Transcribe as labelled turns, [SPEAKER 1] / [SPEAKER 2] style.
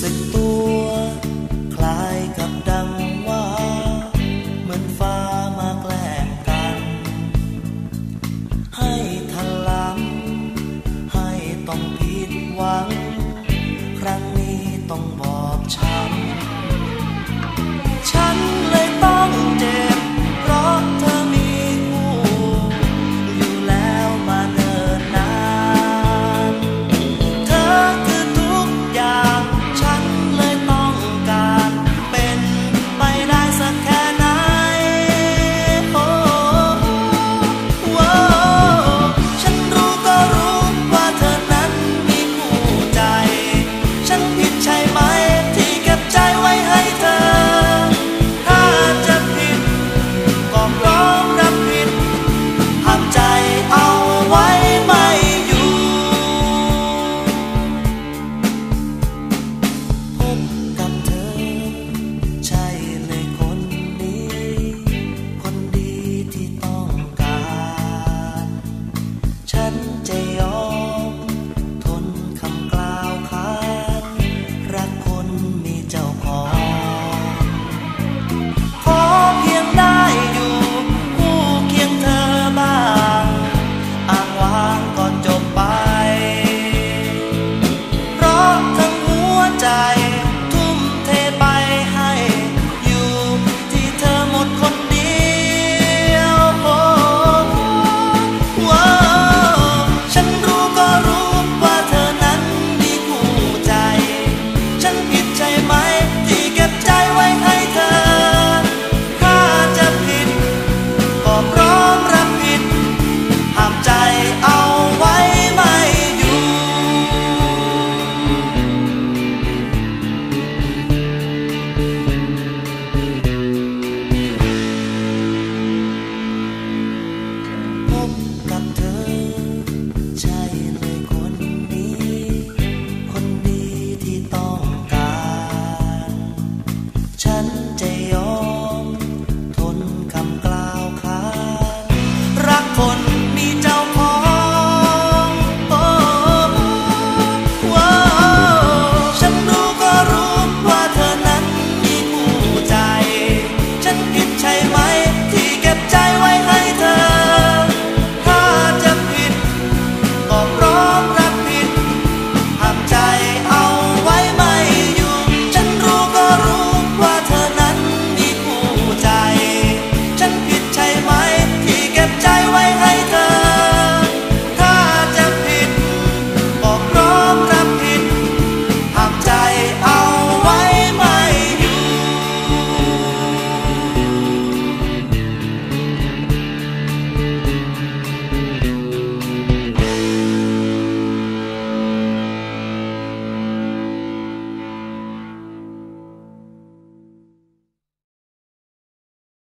[SPEAKER 1] สึกตัว คล้ายกับดังว่า เหมือนฟ้ามาแกล้งกัน ให้ทลัง ให้ต้องผิดหวัง ครั้งนี้ต้องบอก